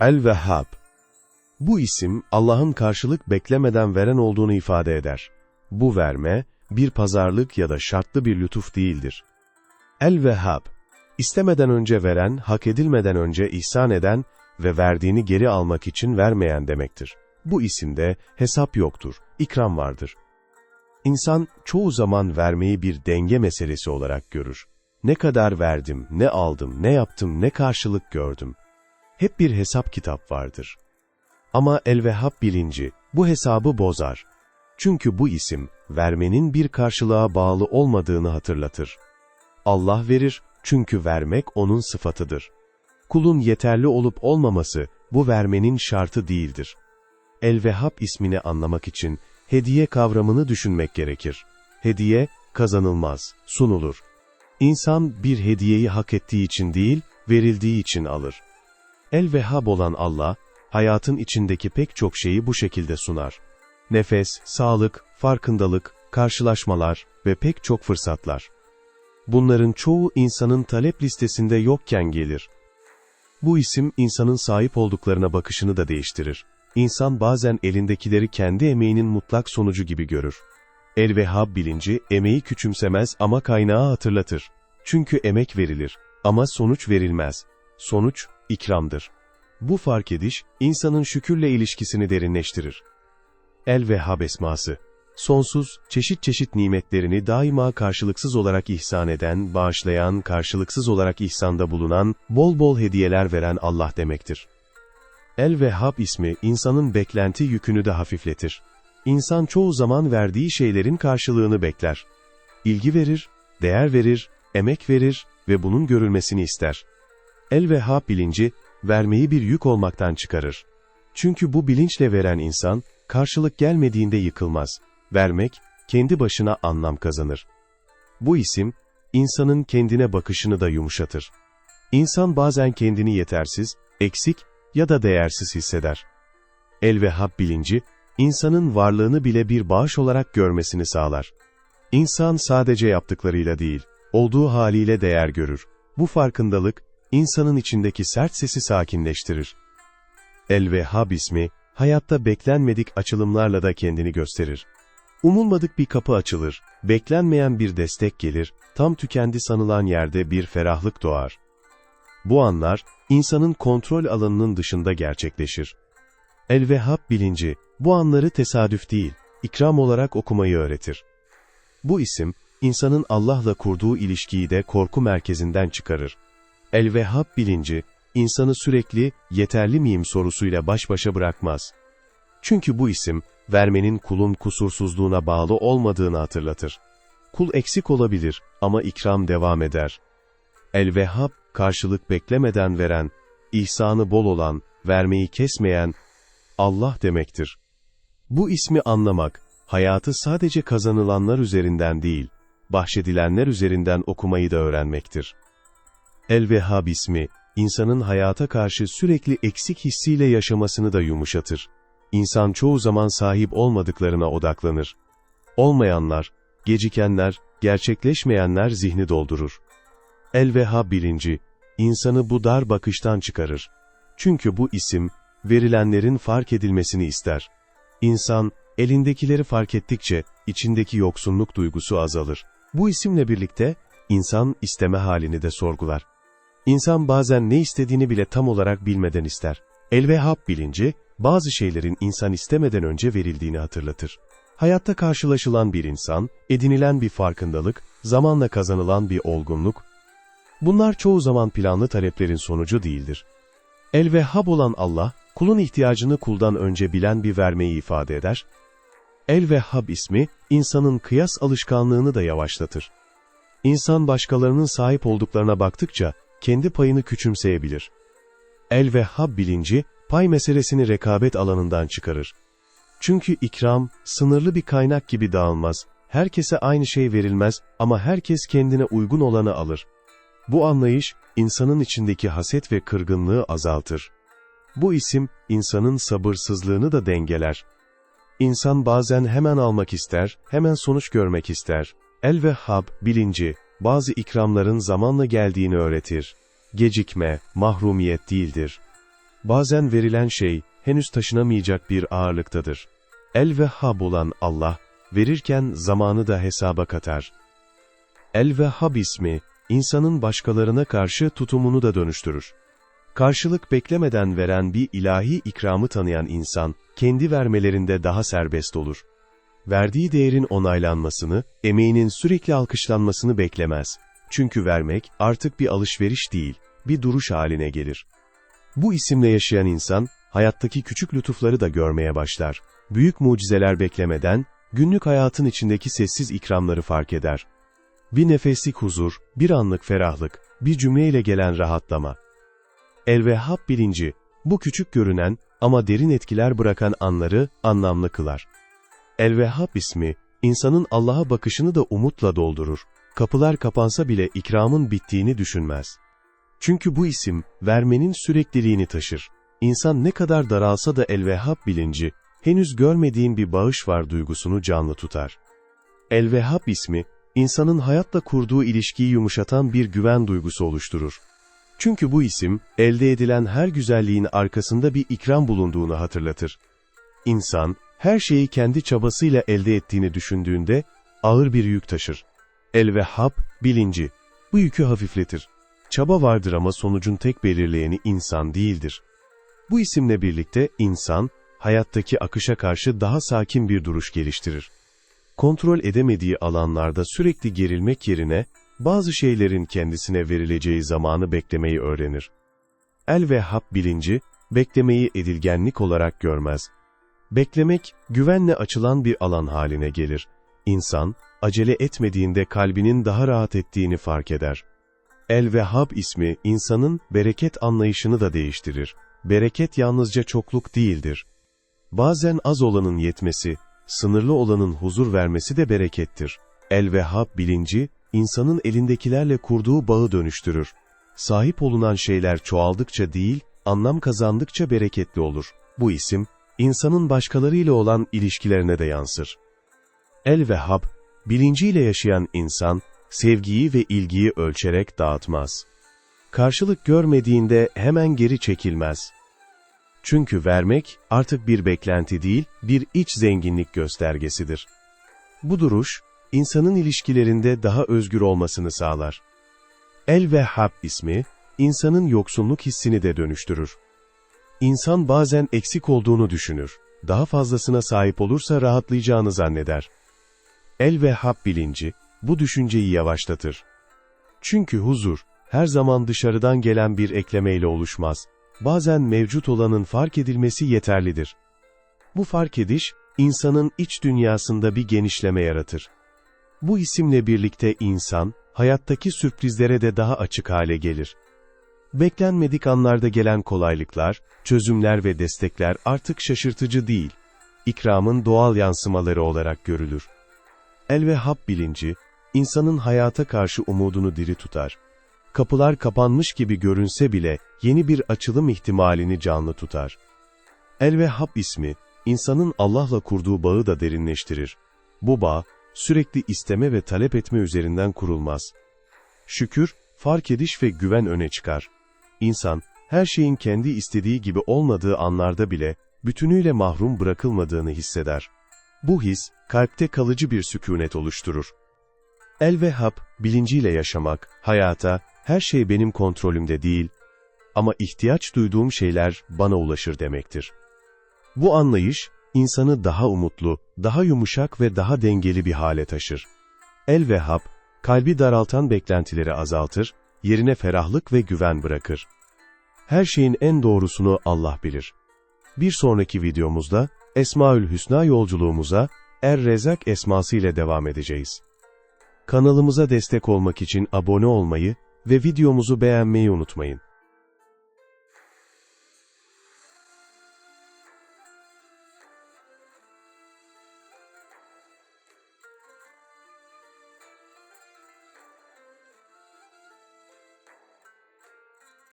El-Vehhab Bu isim Allah'ın karşılık beklemeden veren olduğunu ifade eder. Bu verme, bir pazarlık ya da şartlı bir lütuf değildir. El-Vehhab, istemeden önce veren, hak edilmeden önce ihsan eden ve verdiğini geri almak için vermeyen demektir. Bu isimde hesap yoktur, ikram vardır. İnsan çoğu zaman vermeyi bir denge meselesi olarak görür. Ne kadar verdim, ne aldım, ne yaptım, ne karşılık gördüm. Hep bir hesap kitap vardır. Ama el-Vehhab bilinci bu hesabı bozar. Çünkü bu isim, vermenin bir karşılığa bağlı olmadığını hatırlatır. Allah verir, çünkü vermek onun sıfatıdır. Kulun yeterli olup olmaması, bu vermenin şartı değildir. El-Vehhab ismini anlamak için, hediye kavramını düşünmek gerekir. Hediye, kazanılmaz, sunulur. İnsan bir hediyeyi hak ettiği için değil, verildiği için alır. El-Vehhab olan Allah, hayatın içindeki pek çok şeyi bu şekilde sunar. Nefes, sağlık, farkındalık, karşılaşmalar ve pek çok fırsatlar. Bunların çoğu insanın talep listesinde yokken gelir. Bu isim insanın sahip olduklarına bakışını da değiştirir. İnsan bazen elindekileri kendi emeğinin mutlak sonucu gibi görür. El-Vehhab bilinci emeği küçümsemez ama kaynağı hatırlatır. Çünkü emek verilir ama sonuç verilmez. Sonuç, ikramdır. Bu fark ediş, insanın şükürle ilişkisini derinleştirir. El-Vehhab esması Sonsuz, çeşit çeşit nimetlerini daima karşılıksız olarak ihsan eden, bağışlayan, karşılıksız olarak ihsanda bulunan, bol bol hediyeler veren Allah demektir. El-Vehhab ismi insanın beklenti yükünü de hafifletir. İnsan çoğu zaman verdiği şeylerin karşılığını bekler. İlgi verir, değer verir, emek verir ve bunun görülmesini ister. El-Vehhab bilinci, vermeyi bir yük olmaktan çıkarır. Çünkü bu bilinçle veren insan, karşılık gelmediğinde yıkılmaz. Vermek, kendi başına anlam kazanır. Bu isim, insanın kendine bakışını da yumuşatır. İnsan bazen kendini yetersiz, eksik ya da değersiz hisseder. El-Vehhab bilinci, insanın varlığını bile bir bağış olarak görmesini sağlar. İnsan sadece yaptıklarıyla değil, olduğu haliyle değer görür. Bu farkındalık, insanın içindeki sert sesi sakinleştirir. El-Vehhab ismi, hayatta beklenmedik açılımlarla da kendini gösterir. Umulmadık bir kapı açılır, beklenmeyen bir destek gelir, tam tükendi sanılan yerde bir ferahlık doğar. Bu anlar, insanın kontrol alanının dışında gerçekleşir. El-Vehhab bilinci, bu anları tesadüf değil, ikram olarak okumayı öğretir. Bu isim, insanın Allah'la kurduğu ilişkiyi de korku merkezinden çıkarır. El-Vehhab bilinci, insanı sürekli, yeterli miyim sorusuyla baş başa bırakmaz. Çünkü bu isim, vermenin kulun kusursuzluğuna bağlı olmadığını hatırlatır. Kul eksik olabilir ama ikram devam eder. El-Vehhab, karşılık beklemeden veren, ihsanı bol olan, vermeyi kesmeyen, Allah demektir. Bu ismi anlamak, hayatı sadece kazanılanlar üzerinden değil, bahşedilenler üzerinden okumayı da öğrenmektir. El-Vehhab ismi, insanın hayata karşı sürekli eksik hissiyle yaşamasını da yumuşatır. İnsan çoğu zaman sahip olmadıklarına odaklanır. Olmayanlar, gecikenler, gerçekleşmeyenler zihni doldurur. El-Vehhab bilinci, insanı bu dar bakıştan çıkarır. Çünkü bu isim, verilenlerin fark edilmesini ister. İnsan, elindekileri fark ettikçe, içindeki yoksunluk duygusu azalır. Bu isimle birlikte, insan isteme halini de sorgular. İnsan bazen ne istediğini bile tam olarak bilmeden ister. El-Vehhab bilinci, bazı şeylerin insan istemeden önce verildiğini hatırlatır. Hayatta karşılaşılan bir insan, edinilen bir farkındalık, zamanla kazanılan bir olgunluk, bunlar çoğu zaman planlı taleplerin sonucu değildir. El-Vehhab olan Allah, kulun ihtiyacını kuldan önce bilen bir vermeyi ifade eder. El-Vehhab ismi, insanın kıyas alışkanlığını da yavaşlatır. İnsan başkalarının sahip olduklarına baktıkça, kendi payını küçümseyebilir. El-Vehhab bilinci, pay meselesini rekabet alanından çıkarır. Çünkü ikram, sınırlı bir kaynak gibi dağılmaz, herkese aynı şey verilmez ama herkes kendine uygun olanı alır. Bu anlayış, insanın içindeki haset ve kırgınlığı azaltır. Bu isim, insanın sabırsızlığını da dengeler. İnsan bazen hemen almak ister, hemen sonuç görmek ister. El-Vehhab, bilinci, bazı ikramların zamanla geldiğini öğretir. Gecikme, mahrumiyet değildir. bazen verilen şey henüz taşınamayacak bir ağırlıktadır. El-Vehhab olan Allah, verirken zamanı da hesaba katar. El-Vehhab ismi, insanın başkalarına karşı tutumunu da dönüştürür. Karşılık beklemeden veren bir ilahi ikramı tanıyan insan, kendi vermelerinde daha serbest olur. Verdiği değerin onaylanmasını, emeğinin sürekli alkışlanmasını beklemez. Çünkü vermek artık bir alışveriş değil, bir duruş haline gelir. Bu isimle yaşayan insan, hayattaki küçük lütufları da görmeye başlar. Büyük mucizeler beklemeden, günlük hayatın içindeki sessiz ikramları fark eder. Bir nefeslik huzur, bir anlık ferahlık, bir cümleyle gelen rahatlama. El-Vehhab bilinci, bu küçük görünen ama derin etkiler bırakan anları anlamlı kılar. El-Vehhab ismi, insanın Allah'a bakışını da umutla doldurur. Kapılar kapansa bile ikramın bittiğini düşünmez. Çünkü bu isim, vermenin sürekliliğini taşır. İnsan ne kadar daralsa da El-Vehhab bilinci, henüz görmediğin bir bağış var duygusunu canlı tutar. El-Vehhab ismi, insanın hayatla kurduğu ilişkiyi yumuşatan bir güven duygusu oluşturur. Çünkü bu isim, elde edilen her güzelliğin arkasında bir ikram bulunduğunu hatırlatır. İnsan, her şeyi kendi çabasıyla elde ettiğini düşündüğünde, ağır bir yük taşır. El-Vehhab, bilinci, bu yükü hafifletir. Çaba vardır ama sonucun tek belirleyeni insan değildir. Bu isimle birlikte insan, hayattaki akışa karşı daha sakin bir duruş geliştirir. Kontrol edemediği alanlarda sürekli gerilmek yerine, bazı şeylerin kendisine verileceği zamanı beklemeyi öğrenir. El-Vehhab bilinci, beklemeyi edilgenlik olarak görmez. Beklemek, güvenle açılan bir alan haline gelir. İnsan, acele etmediğinde kalbinin daha rahat ettiğini fark eder. El-Vehhab ismi, insanın bereket anlayışını da değiştirir. Bereket yalnızca çokluk değildir. Bazen az olanın yetmesi, sınırlı olanın huzur vermesi de berekettir. El-Vehhab bilinci, insanın elindekilerle kurduğu bağı dönüştürür. Sahip olunan şeyler çoğaldıkça değil, anlam kazandıkça bereketli olur. Bu isim, insanın başkalarıyla olan ilişkilerine de yansır. El-Vehhab, bilinciyle yaşayan insan, sevgiyi ve ilgiyi ölçerek dağıtmaz. Karşılık görmediğinde hemen geri çekilmez. Çünkü vermek artık bir beklenti değil, bir iç zenginlik göstergesidir. Bu duruş, insanın ilişkilerinde daha özgür olmasını sağlar. El-Vehhab ismi, insanın yoksunluk hissini de dönüştürür. İnsan bazen eksik olduğunu düşünür, daha fazlasına sahip olursa rahatlayacağını zanneder. El-Vehhab bilinci, bu düşünceyi yavaşlatır. Çünkü huzur, her zaman dışarıdan gelen bir eklemeyle oluşmaz. Bazen mevcut olanın fark edilmesi yeterlidir. Bu fark ediş, insanın iç dünyasında bir genişleme yaratır. Bu isimle birlikte insan, hayattaki sürprizlere de daha açık hale gelir. Beklenmedik anlarda gelen kolaylıklar, çözümler ve destekler artık şaşırtıcı değil, ikramın doğal yansımaları olarak görülür. El-Vehhab bilinci, insanın hayata karşı umudunu diri tutar. Kapılar kapanmış gibi görünse bile yeni bir açılım ihtimalini canlı tutar. El-Vehhab ismi, insanın Allah'la kurduğu bağı da derinleştirir. Bu bağ, sürekli isteme ve talep etme üzerinden kurulmaz. Şükür, fark ediş ve güven öne çıkar. İnsan, her şeyin kendi istediği gibi olmadığı anlarda bile, bütünüyle mahrum bırakılmadığını hisseder. Bu his, kalpte kalıcı bir sükunet oluşturur. El-Vehhab, bilinciyle yaşamak, hayata, her şey benim kontrolümde değil, ama ihtiyaç duyduğum şeyler bana ulaşır demektir. Bu anlayış, insanı daha umutlu, daha yumuşak ve daha dengeli bir hale taşır. El-Vehhab, kalbi daraltan beklentileri azaltır, yerine ferahlık ve güven bırakır. Her şeyin en doğrusunu Allah bilir. Bir sonraki videomuzda, Esmaül Hüsna yolculuğumuza, Er-Rezak esması ile devam edeceğiz. Kanalımıza destek olmak için abone olmayı ve videomuzu beğenmeyi unutmayın.